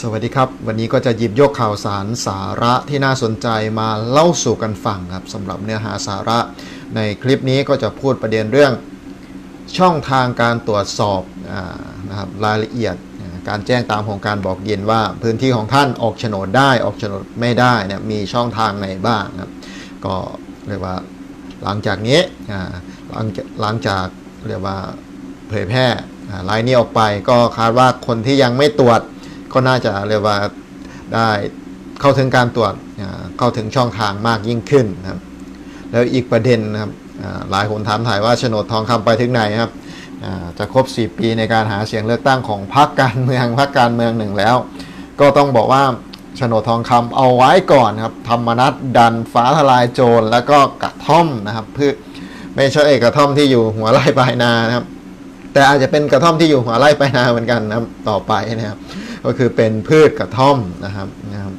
สวัสดีครับ วันนี้ก็จะหยิบยกข่าวสารสาระที่น่าสนใจมาเล่าสู่กันฟังครับสำหรับเนื้อหาสาระ ในคลิปนี้ก็จะพูดประเด็นเรื่องช่องทางการตรวจสอบอนะครับรายละเอียดการแจ้งตามของการบอกเย็นว่าพื้นที่ของท่านออกโฉนดได้ออกโฉนดไม่ได้เนี่ยมีช่องทางไหนบ้างครับก็เรียกว่าหลังจากนี้หลังจากหลังจากเรียกว่าเผยแพร่รายนี้ออกไปก็คาดว่าคนที่ยังไม่ตรวจ ก็น่าจะเรียกว่าได้เข้าถึงการตรวจเข้าถึงช่องทางมากยิ่งขึ้นนะครับ แล้วอีกประเด็นนะครับหลายคนถามถ่ายว่าโฉนดทองคำไปถึงไหนครับจะครบ 4 ปีในการหาเสียงเลือกตั้งของพรรคการเมืองพรรคการเมืองหนึ่งแล้ว ก็ต้องบอกว่าโฉนดทองคำเอาไว้ก่อนครับธรรมนัตดันฟ้าทลายโจรแล้วก็กระท่อมนะครับเพื่อไม่ใช่กระท่อมที่อยู่หัวไร่ปลายนานะครับ แต่อาจจะเป็นกระท่อมที่อยู่หัวไร่ไปนาเหมือนกันนะครับต่อไปนะครับ ก็คือเป็นพืชกระท่อมนะครับนะครับ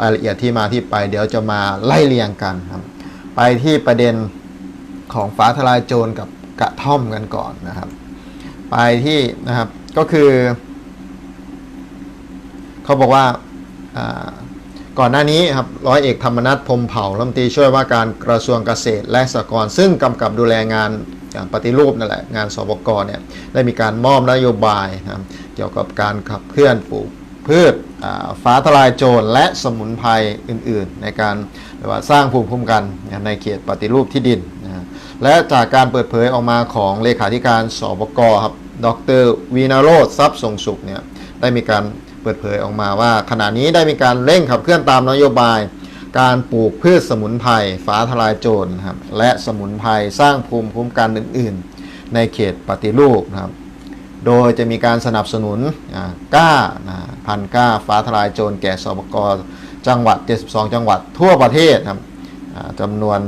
รายละเอียดที่มาที่ไปเดี๋ยวจะมาไล่เรียงกันครับ ไปที่ประเด็นของฟ้าทลายโจรกับกระท่อมกันก่อนนะครับ ไปที่นะครับก็คือ เขาบอกว่าก่อนหน้านี้ครับร้อยเอกธรรมนัฐพมเผ่ารัฐมนตรีช่วยว่าการกระทรวงเกษตรและสหกรณ์ซึ่งกำกับดูแลงาน อ่าปฏิรูปนั่นแหละงานสบกเนี่ยได้มีการมอบนโยบายนะครับเกี่ยวกับการขับเคลื่อนปลูกพืชฟ้าทลายโจรและสมุนไพรอื่นๆ ในการว่าสร้างภูมิคุ้มกันในเขตปฏิรูปที่ดินนะฮะและจากการเปิดเผยออกมาของเลขาธิการสบกครับดรวีนาโรธทรัพย์ทรงสุขเนี่ยได้มีการเปิดเผยออกมาว่าขณะนี้ได้มีการเร่งขับเคลื่อนตามนโยบาย การปลูกพืชสมุนไพรฟ้าทลายโจรนะครับและสมุนไพรสร้างภูมิคุ้มกันอื่น ๆ ในเขตปฏิรูปนะครับ โดยจะมีการสนับสนุนก้าพันก้าฟ้าทลายโจรแก่สบกจังหวัด 72 จังหวัดทั่วประเทศครับจำนวน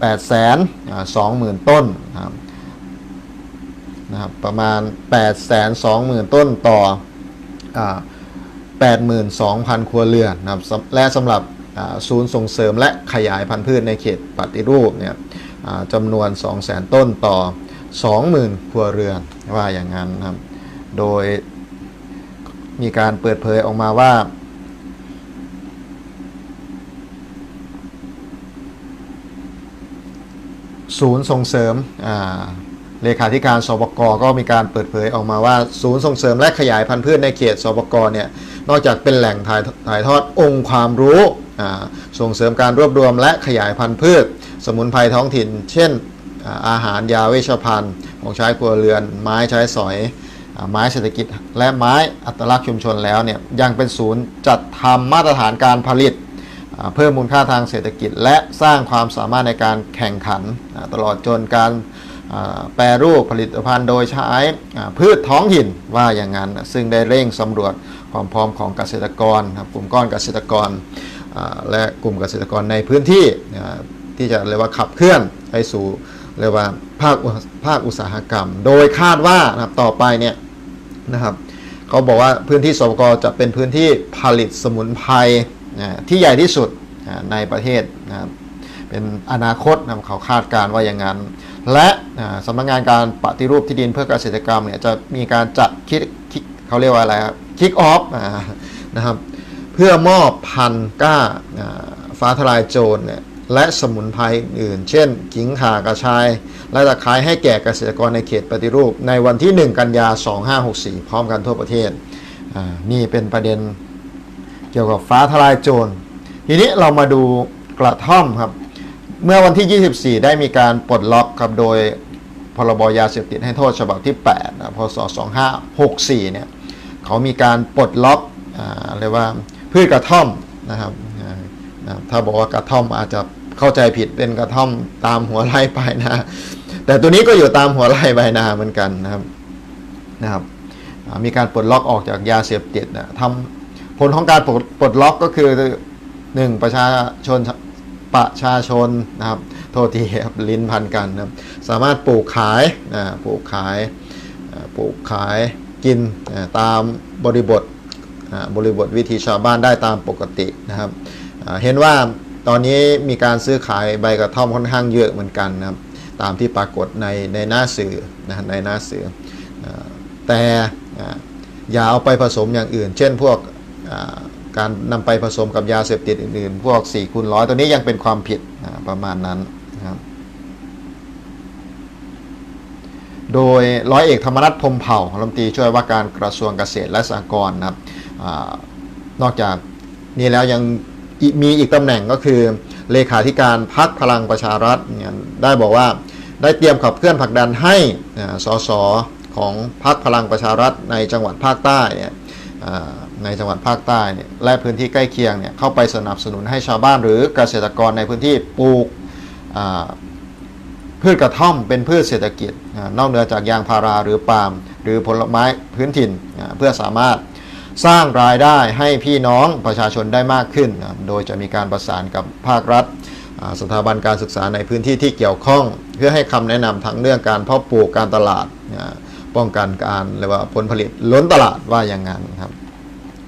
8 2หมื่นต้นนะครับนะครับประมาณ 8 2 0 0 0 0 ต้นต่อ 82,000 ครัวเรือนนะครับและสำหรับศูนย์ส่งเสริมและขยายพันธุ์พืชในเขตปฏิรูปเนี่ยจำนวน 200,000 ต้นต่อ 20,000 ครัวเรือนว่าอย่างนั้นนะครับ โดยมีการเปิดเผยออกมาว่า ศูนย์ส่งเสริมอ่า เลขาธิการสบกก็มีการเปิดเผยออกมาว่า ศูนย์ส่งเสริมและขยายพันธุ์พืชในเขตสบกเนี่ยนอกจากเป็นแหล่งถ่ายถ่ายทอดองค์ความรู้ส่งเสริมการรวบรวมและขยายพันธุ์พืช สมุนไพรท้องถิ่น เช่นอาหารยาเวชภัณฑ์ของใช้ครัวเรือน ไม้ใช้สอยอไม้เศรษฐกิจ และไม้อัตลักษณ์ชุมชนแล้วเนี่ยยังเป็นศูนย์จัดทำมาตรฐานการผลิตเพิ่มมูลค่าทางเศรษฐกิจ และสร้างความสามารถในการแข่งขันตลอดจนการ แปรรูปผลิตภัณฑ์โดยใช้พืชท้องถิ่นว่าอย่างนั้น ซึ่งได้เร่งสำรวจความพร้อมของเกษตรกรกลุ่มก้อนเกษตรกร และกลุ่มเกษตรกรในพื้นที่ที่จะเรียกว่าขับเคลื่อนไปสู่เรียกว่าภาคภาคอุตสาหกรรม โดยคาดว่านะครับต่อไปเนี่ยนะครับเขาบอกว่าพื้นที่สปกจะเป็นพื้นที่ผลิตสมุนไพรที่ใหญ่ที่สุดในประเทศนะครับเป็นอนาคตนะเขาคาดการณ์ว่าอย่างนั้น และสำนักงานการปฏิรูปที่ดินเพื่อเกษตรกรรมเนี่ยจะมีการจัดคิดเขาเรียกว่าอะไรครับคิกออฟนะครับเพื่อมอบพันก้าฟ้าทลายโจรเนี่ยและสมุนไพรอื่น เช่นขิงข่ากระชาย และตะไคร้ให้แก่เกษตรกรในเขตปฏิรูป ในวันที่ 1 กันยา 2564 พร้อมกันทั่วประเทศนี่เป็นประเด็นเกี่ยวกับฟ้าทลายโจรทีนี้เรามาดูกระท่อมครับ เมื่อวันที่ 24 ได้มีการปลดล็อกครับโดยพรบยาเสพติดให้โทษฉบับที่8นะพศ 2564 เนี่ยเขามีการปลดล็อกเรียกว่าพืชกระท่อมนะครับถ้าบอกว่ากระท่อมอาจจะเข้าใจผิดเป็นกระท่อมตามหัวไร่ปลายนาแต่ตัวนี้ก็อยู่ตามหัวไร่ปลายนาเหมือนกันนะครับนะครับมีการปลดล็อกออกจากยาเสพติดนะทำผลของการปลดปลดล็อกก็คือหนึ่งประชาชน ประชาชนนะครับ โทษทีครับลิ้นพันกันนะครับ สามารถปลูกขายนะปลูกขายปลูกขายกินตามบริบทบริบทวิธีชาวบ้านได้ตามปกตินะครับเห็นว่าตอนนี้มีการซื้อขายใบกระท่อมค่อนข้างเยอะเหมือนกันนะครับ ตามที่ปรากฏในในหน้าสื่อนะในหน้าสื่อแต่อย่าเอาไปผสมอย่างอื่น เช่นพวก การนำไปผสมกับยาเสพติดอื่นๆ พวก4คูณร้อยตัวนี้ยังเป็นความผิดประมาณนั้นนะครับโดยร้อยเอกธรรมนัฐพมเผ่ารัฐมนตรีช่วยว่าการกระทรวงเกษตรและสหกรณ์นะครับอนอกจากนี้แล้วยังมีอีกตำแหน่งก็คือ เลขาธิการพักพลังประชารัฐได้บอกว่าได้เตรียมขับเคลื่อนผลักดันให้สสของพักพลังประชารัฐในจังหวัดภาคใต้เนี่ย ในจังหวัดภาคใต้เนี่ยและพื้นที่ใกล้เคียงเนี่ยเข้าไปสนับสนุนให้ชาวบ้านหรือเกษตรกรในพื้นที่ปลูกพืชกระท่อมเป็นพืชเศรษฐกิจนอกเหนือจากยางพาราหรือปาล์มหรือผลไม้พื้นถิ่นเพื่อสามารถสร้างรายได้ให้พี่น้องประชาชนได้มากขึ้น โดยจะมีการประสานกับภาครัฐ สถาบันการศึกษาในพื้นที่ที่เกี่ยวข้อง เพื่อให้คำแนะนำทั้งเรื่องการเพาะปลูกการตลาด ป้องกันการเรียกว่าผลผลิตล้นตลาดว่าอย่างนั้นครับ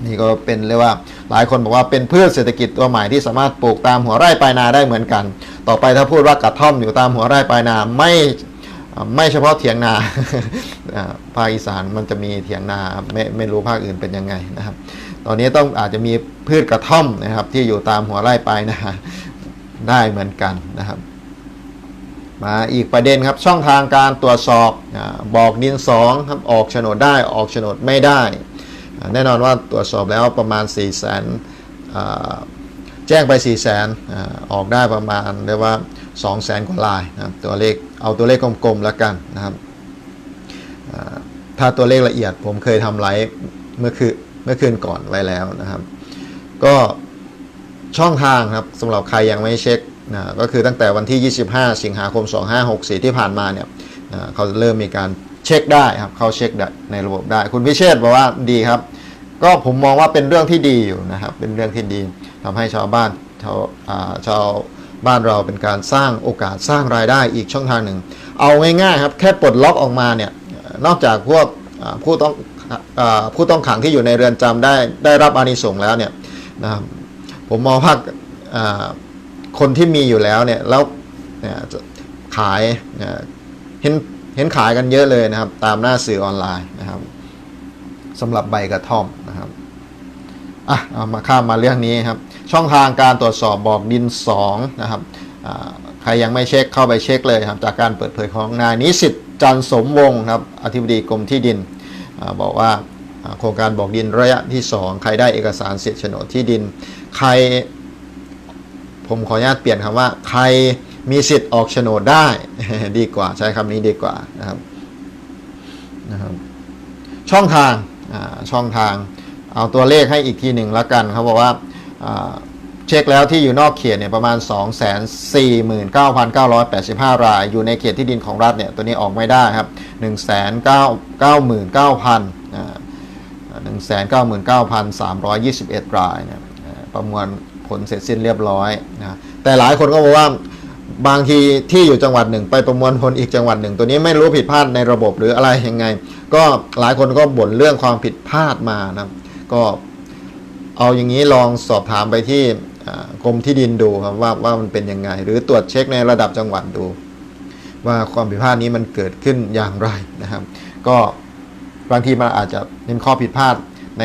นี่ก็เป็นเรียกว่าหลายคนบอกว่าเป็นพืชเศรษฐกิจตัวใหม่ที่สามารถปลูกตามหัวไร่ปลายนาได้เหมือนกัน ต่อไปถ้าพูดว่ากระท่อมอยู่ตามหัวไร่ปลายนาไม่ไม่เฉพาะเถียงนาภาคอีสานมันจะมีเถียงนาไม่ไม่รู้ภาคอื่นเป็นยังไงนะครับ ตอนนี้ต้องอาจจะมีพืชกระท่อมนะครับ ที่อยู่ตามหัวไร่ปลายนาได้เหมือนกันนะครับ มาอีกประเด็นครับช่องทางการตรวจสอบบอกดินสองครับออกโฉนดได้ออกโฉนดไม่ได้ แน่นอนว่าตรวจสอบแล้วประมาณ 4 0 0 0 0 0แจ้งไป4 0 0 0 0 0ออกได้ประมาณเรียกว่า 2 0 0 0กว่าลายนะตัวเลขเอาตัวเลขกลมๆแล้วกันนะครับถ้าตัวเลขละเอียดผมเคยทำไลฟ์เมื่อคืนเมื่อคืนก่อนไว้แล้วนะครับ ก็ช่องทางครับสำหรับใครยังไม่เช็คนะก็คือตั้งแต่วันที่ 25 สิงหาคม 2564 ที่ผ่านมาเนี่ยนะเขาเริ่มมีการ เช็คได้ครับเขาเช็คได้ในระบบได้ คุณพิเชษบอกว่าดีครับ ก็ผมมองว่าเป็นเรื่องที่ดีอยู่นะครับ เป็นเรื่องที่ดีทำให้ชาวบ้านชาวชาวบ้านเราเป็นการสร้างโอกาสสร้างรายได้อีกช่องทางหนึ่ง เอาง่ายๆครับแค่ปลดล็อกออกมาเนี่ยนอกจากพวกผู้ต้องอผู้ต้องขังที่อยู่ในเรือนจำได้ได้รับอานิสงส์แล้วเนี่ยนะครับผมมองว่าอ่าคนที่มีอยู่แล้วเนี่ยแล้วเนี่ยจะขายเนี่ยเห็น เห็นขายกันเยอะเลยนะครับ ตามหน้าสื่อออนไลน์นะครับสำหรับใบกระท่อมนะครับอะเอามาข้ามมาเรื่องนี้ครับ ช่องทางการตรวจสอบบอกดิน 2 นะครับใครยังไม่เช็คเข้าไปเช็คเลยครับ จากการเปิดเผยของนายนิสิตจันสมวงศ์ครับอธิบดีกรมที่ดินอบอกว่าโครงการบอกดินระยะที่ 2 ใครได้เอกสารสิทธิ์โฉนดที่ดิน ใคร ผมขออนุญาตเปลี่ยนคำว่า ใคร มีสิทธิ์ออกโฉนดได้ดีกว่าใช้คำนี้ดีกว่านะครับนะครับช่องทางช่องทางเอาตัวเลขให้อีกทีหนึ่งแล้วกันเขาบอกว่าาเช็คแล้วที่อยู่นอกเขตเนี่ยประมาณ 249,985 ราย อยู่ในเขตที่ดินของรัฐเนี่ยตัวนี้ออกไม่ได้ครับ 199,900อ่า199,321 รายเนี่ยเอ่อประมวลผลเสร็จสิ้นเรียบร้อยนะแต่หลายคนก็บอกว่า บางทีที่อยู่จังหวัดหนึ่ง ไปประมวลผลอีกจังหวัดหนึ่ง ตัวนี้ไม่รู้ผิดพลาดในระบบหรืออะไรยังไง ก็หลายคนก็บ่นเรื่องความผิดพลาดมานะก็เอาอย่างนี้ลองสอบถามไปที่กรมที่ดินดูครับว่าว่ามันเป็นยังไง หรือตรวจเช็คในระดับจังหวัดดู ว่าความผิดพลาดนี้มันเกิดขึ้นอย่างไรนะครับ ก็บางทีมันอาจจะเป็นข้อผิดพลาดใน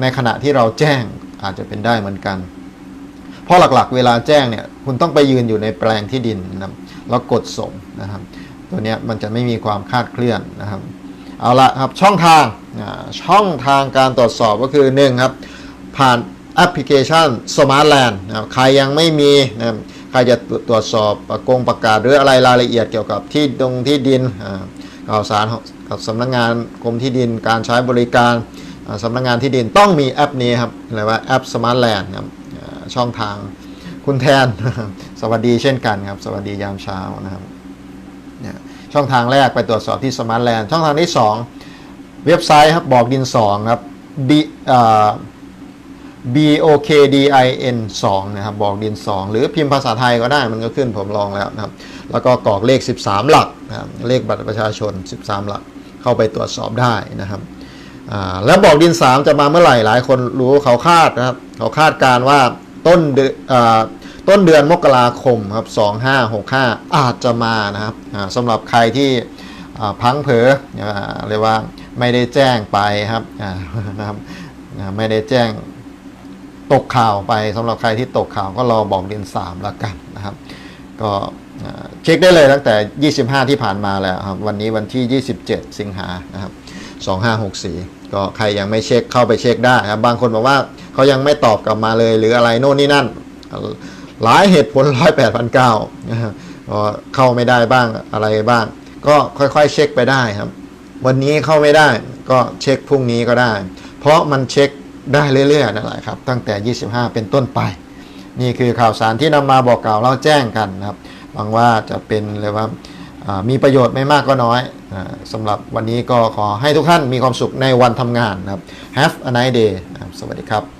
ในขณะที่เราแจ้งอาจจะเป็นได้เหมือนกัน เพราะหลักๆ เวลาแจ้งเนี่ยคุณต้องไปยืนอยู่ในแปลงที่ดินนะครับแล้วกดส่งนะครับ ตัวนี้มันจะไม่มีความคาดเคลื่อนนะครับ เอาละครับช่องทางช่องทางการตรวจสอบก็คือ1ครับผ่านแอปพลิเคชัน Smart Land นะครับใครยังไม่มีนะครับใครจะตรวจสอบประกงประกาศหรืออะไรรายละเอียดเกี่ยวกับที่ดงที่ดินอ่าข่าวสารกับสำนักงานกรมที่ดินการใช้บริการสำนักงานที่ดินต้องมีแอปนี้ครับเรียกว่าแอป Smart Land ครับ ช่องทางคุณแทน สวัสดีเช่นกันครับ สวัสดียามเช้านะครับเนี่ยช่องทางแรกไปตรวจสอบที่ Smart Land ช่องทางที่ 2 เว็บไซต์ครับบอกดิน2ครับ B B O K D I N 2นะครับบอกดิน 2 หรือพิมพ์ภาษาไทยก็ได้มันก็ขึ้นผมลองแล้วนะครับ แล้วก็กรอกเลข 13 หลักนะครับเลขบัตรประชาชน 13 หลัก เข้าไปตรวจสอบได้นะครับแล้วบอกดิน 3 จะมาเมื่อไหร่หลายคนรู้เขาคาดนะครับเขาคาดการว่า ต้นเดือนต้นเดือนมกราคมครับ2565 อาจจะมานะครับสำหรับใครที่พังเผอเรียกว่าไม่ได้แจ้งไปครับนะครับไม่ได้แจ้งตกข่าวไปสำหรับใครที่ตกข่าวก็รอบอกเดือน3แล้วกันนะครับ ก็เช็คได้เลยตั้งแต่ 25 ที่ผ่านมาแล้วครับ วันนี้วันที่ 27 สิงหานะครับ 2564 ก็ใครยังไม่เช็คเข้าไปเช็คได้ครับบางคนบอกว่าเขายังไม่ตอบกลับมาเลยหรืออะไรโน่นนี่นั่น หลายเหตุผลร้อยแปดพันเก้าเข้าไม่ได้บ้างอะไรบ้าง ก็ค่อยๆเช็คไปได้ครับ วันนี้เข้าไม่ได้ก็เช็คพรุ่งนี้ก็ได้ เพราะมันเช็คได้เรื่อยๆนั่นแหละครับ ตั้งแต่ 25 เป็นต้นไป นี่คือข่าวสารที่นำมาบอกกล่าวเล่าแจ้งกันนะครับหวังว่าจะเป็นเลยว่าอ่า มีประโยชน์ไม่มากก็น้อยอสำหรับวันนี้ก็ขอให้ทุกท่านมีความสุขในวันทำงานนะครับ Have a nice day สวัสดีครับ